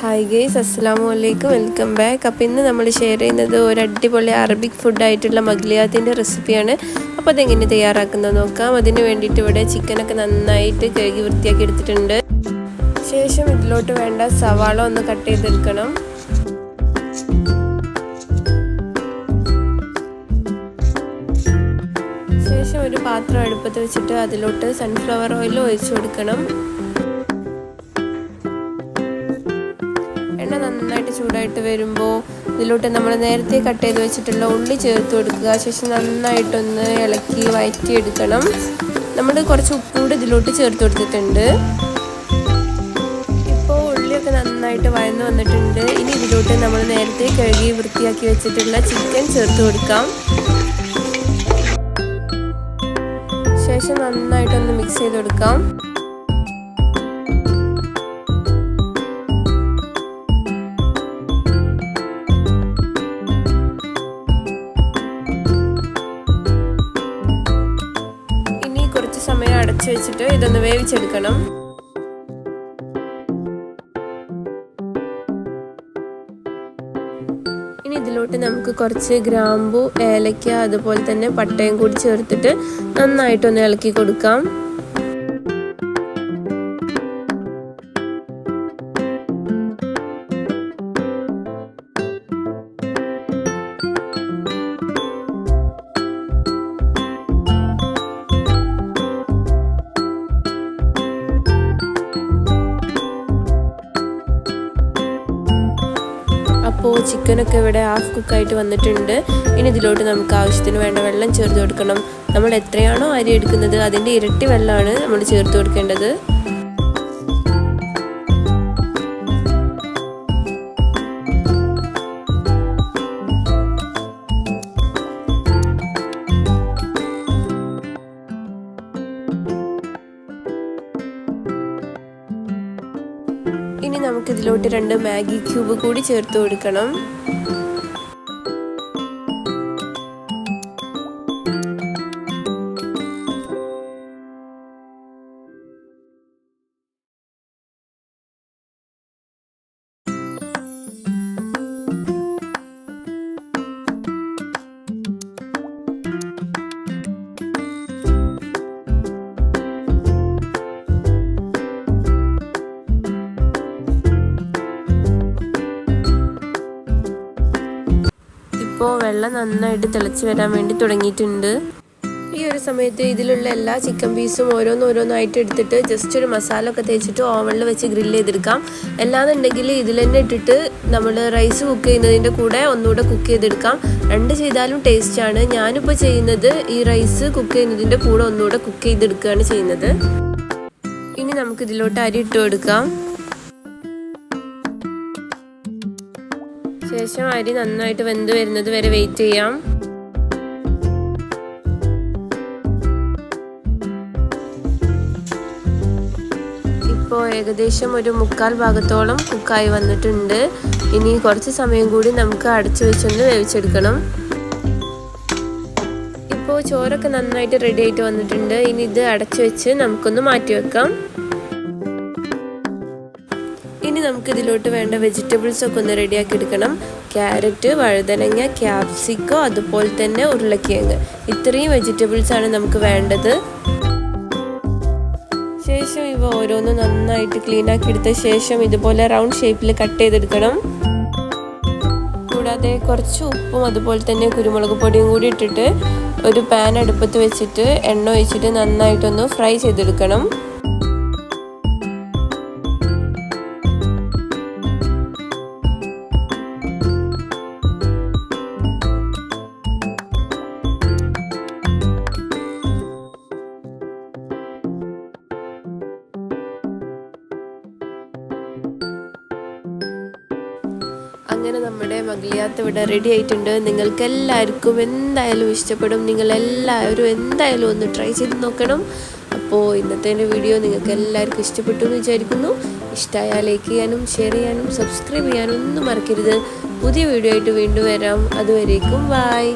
Hi guys അസ്സാം വലൈക്കും welcome back അപ്പോൾ ഇന്ന് നമ്മൾ ഷെയർ ചെയ്യുന്നത് ഒരു അടിപൊളി അറബിക് ഫുഡായിട്ടുള്ള മഗ്ലിയാത്തിന്റെ റെസിപ്പിയാണ് അപ്പോൾ അതെങ്ങനെ തയ്യാറാക്കുന്നത് നോക്കാം. അതിന് വേണ്ടിയിട്ട് ഇവിടെ ചിക്കനൊക്കെ നന്നായിട്ട് കഴുകി വൃത്തിയാക്കി എടുത്തിട്ടുണ്ട്. ശേഷം ഇതിലോട്ട് വേണ്ട സവാള ഒന്ന് കട്ട് ചെയ്തെടുക്കണം ശേഷം ഒരു പാത്രം അടുപ്പത്ത് വെച്ചിട്ട് അതിലോട്ട് സൺഫ്ലവർ ഓയിൽ ഒഴിച്ചു കൊടുക്കണം. നന്നായിട്ട് ചൂടായിട്ട് വരുമ്പോൾ ഇതിലോട്ട് നമ്മൾ നേരത്തെ കട്ട് ചെയ്ത് വെച്ചിട്ടുള്ള ഉള്ളി ചേർത്ത് കൊടുക്കുക. ശേഷം നന്നായിട്ടൊന്ന് ഇളക്കി വഴറ്റിയെടുക്കണം നമ്മൾ കുറച്ച് ഉപ്പൂടെ ഇതിലോട്ട് ചേർത്ത് കൊടുത്തിട്ടുണ്ട്. ഇപ്പോൾ ഉള്ളിയൊക്കെ നന്നായിട്ട് വഴന്ന് വന്നിട്ടുണ്ട്. ഇനി ഇതിലോട്ട് നമ്മൾ നേരത്തെ കഴുകി വൃത്തിയാക്കി വെച്ചിട്ടുള്ള ചിക്കൻ ചേർത്ത് കൊടുക്കാം. ശേഷം നന്നായിട്ടൊന്ന് മിക്സ് ചെയ്ത് കൊടുക്കാം. അടച്ചു വെച്ചിട്ട് ഇതൊന്ന് വേവിച്ചെടുക്കണം. ഇനി നമുക്ക് കുറച്ച് ഗ്രാമ്പു ഏലക്ക അതുപോലെ തന്നെ പട്ടയും കൂടി ചേർത്തിട്ട് നന്നായിട്ടൊന്ന് ഇളക്കി കൊടുക്കാം. അപ്പോൾ ചിക്കനൊക്കെ ഇവിടെ ഹാഫ് കുക്കായിട്ട് വന്നിട്ടുണ്ട്. ഇനി ഇതിലോട്ട് നമുക്ക് ആവശ്യത്തിന് വേണ്ട വെള്ളം ചേർത്ത് കൊടുക്കണം. നമ്മൾ എത്രയാണോ അരി എടുക്കുന്നത് അതിന്റെ ഇരട്ടി വെള്ളമാണ് നമ്മൾ ചേർത്ത് കൊടുക്കേണ്ടത്. ഇനി നമുക്കിതിലോട്ട് രണ്ട് മാഗി ക്യൂബ് കൂടി ചേർത്ത് കൊടുക്കണം. വെള്ളം നന്നായിട്ട് തിളച്ച് വരാൻ വേണ്ടി തുടങ്ങിയിട്ടുണ്ട്. ഈ ഒരു സമയത്ത് ഇതിലുള്ള എല്ലാ ചിക്കൻ പീസും ഓരോന്നോരോന്നായിട്ട് എടുത്തിട്ട് ജസ്റ്റ് ഒരു മസാല ഒക്കെ തേച്ചിട്ട് ഓവനിൽ വെച്ച് ഗ്രില്ല് ചെയ്തെടുക്കാം. അല്ലാന്നുണ്ടെങ്കിൽ ഇതിൽ തന്നെ ഇട്ടിട്ട് നമ്മൾ റൈസ് കുക്ക് ചെയ്യുന്നതിന്റെ കൂടെ ഒന്നുകൂടെ കുക്ക് ചെയ്തെടുക്കാം. രണ്ട് ചെയ്താലും ടേസ്റ്റാണ് ഞാനിപ്പോൾ ചെയ്യുന്നത് ഈ റൈസ് കുക്ക് ചെയ്യുന്നതിന്റെ കൂടെ ഒന്നുകൂടെ കുക്ക് ചെയ്തെടുക്കുകയാണ് ചെയ്യുന്നത്. ഇനി നമുക്കിതിലോട്ട് അരി ഇട്ട് കൊടുക്കാം. ശേഷം അരി നന്നായിട്ട് വെന്ത് വരുന്നത് വരെ വെയിറ്റ് ചെയ്യാം. ഇപ്പോൾ ഏകദേശം ഒരു മുക്കാൽ ഭാഗത്തോളം കുക്കായി വന്നിട്ടുണ്ട്. ഇനി കുറച്ച് സമയം കൂടി നമുക്ക് അടച്ചു വെച്ചൊന്ന് വേവിച്ചെടുക്കണം. ഇപ്പോൾ ചോറൊക്കെ നന്നായിട്ട് റെഡി ആയിട്ട് വന്നിട്ടുണ്ട്. ഇനി ഇത് അടച്ചു വെച്ച് നമുക്കൊന്ന് മാറ്റി വെക്കാം. നമുക്ക് ഇതിലോട്ട് വേണ്ട വെജിറ്റബിൾസ് ഒക്കെ ഒന്ന് റെഡിയാക്കി എടുക്കണം. ക്യാരറ്റ് വഴുതനങ്ങ ക്യാപ്സിക്കോ അതുപോലെ തന്നെ ഉരുളക്കിഴങ്ങ്. ഇത്രയും വെജിറ്റബിൾസ് ആണ് നമുക്ക് വേണ്ടത്. ശേഷം ഇവ ഓരോന്നും നന്നായിട്ട് ക്ലീൻ ആക്കി എടുത്ത ശേഷം ഇതുപോലെ റൗണ്ട് ഷേപ്പിൽ കട്ട് ചെയ്തെടുക്കണം. കൂടാതെ കുറച്ച് ഉപ്പും അതുപോലെ തന്നെ കുരുമുളക് പൊടിയും കൂടി ഇട്ടിട്ട് ഒരു പാൻ അടുപ്പത്ത് വെച്ചിട്ട് എണ്ണ ഒഴിച്ചിട്ട് നന്നായിട്ടൊന്ന് ഫ്രൈ ചെയ്തെടുക്കണം. അങ്ങനെ നമ്മുടെ മഗ്ലിയാത്ത് ഇവിടെ റെഡി ആയിട്ടുണ്ട്. നിങ്ങൾക്ക് എല്ലാവർക്കും എന്തായാലും ഇഷ്ടപ്പെടും. നിങ്ങൾ എല്ലാവരും എന്തായാലും ഒന്ന് ട്രൈ ചെയ്ത് നോക്കണം. അപ്പോൾ ഇന്നത്തെ എന്റെ വീഡിയോ നിങ്ങൾക്ക് എല്ലാവർക്കും ഇഷ്ടപ്പെട്ടു എന്ന് വിചാരിക്കുന്നു. ഇഷ്ടമായാൽ ലൈക്ക് ചെയ്യാനും ഷെയർ ചെയ്യാനും സബ്സ്ക്രൈബ് ചെയ്യാനും ഒന്നും മറക്കരുത്. പുതിയ വീഡിയോ ആയിട്ട് വീണ്ടും വരാം. അതുവരേക്കും ബായ്